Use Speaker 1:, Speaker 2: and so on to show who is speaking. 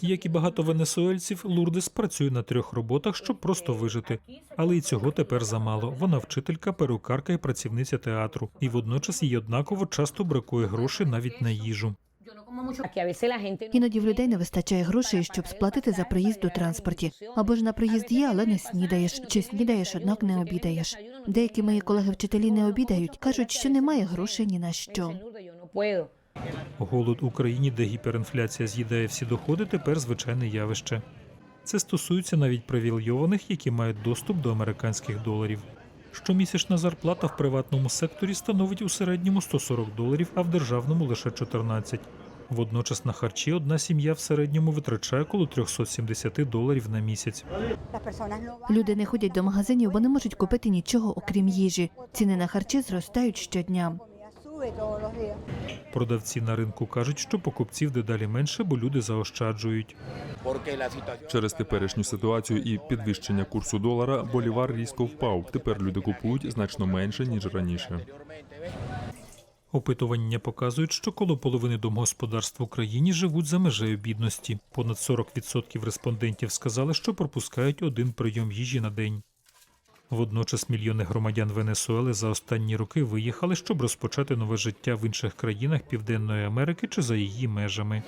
Speaker 1: Як і багато венесуельців, Лурдес працює на трьох роботах, щоб просто вижити. Але і цього тепер замало. Вона вчителька, перукарка і працівниця театру. І водночас їй однаково часто бракує грошей навіть на їжу.
Speaker 2: Іноді в людей не вистачає грошей, щоб сплатити за проїзд у транспорті. Або ж на проїзд є, але не снідаєш, чи снідаєш, однак не обідаєш. Деякі мої колеги-вчителі не обідають, кажуть, що немає грошей ні на що.
Speaker 1: Голод Україні, де гіперінфляція з'їдає всі доходи, тепер звичайне явище. Це стосується навіть привілейованих, які мають доступ до американських доларів. Щомісячна зарплата в приватному секторі становить у середньому 140 доларів, а в державному лише 14. Водночас на харчі одна сім'я в середньому витрачає коло 370 доларів на місяць.
Speaker 2: Люди не ходять до магазинів, бо не можуть купити нічого, окрім їжі. Ціни на харчі зростають щодня.
Speaker 1: Продавці на ринку кажуть, що покупців дедалі менше, бо люди заощаджують.
Speaker 3: Через теперішню ситуацію і підвищення курсу долара болівар різко впав. Тепер люди купують значно менше ніж раніше.
Speaker 1: Опитування показують, що коло половини домогосподарств в Україні живуть за межею бідності. Понад 40% респондентів сказали, що пропускають один прийом їжі на день. Водночас мільйони громадян Венесуели за останні роки виїхали, щоб розпочати нове життя в інших країнах Південної Америки чи за її межами.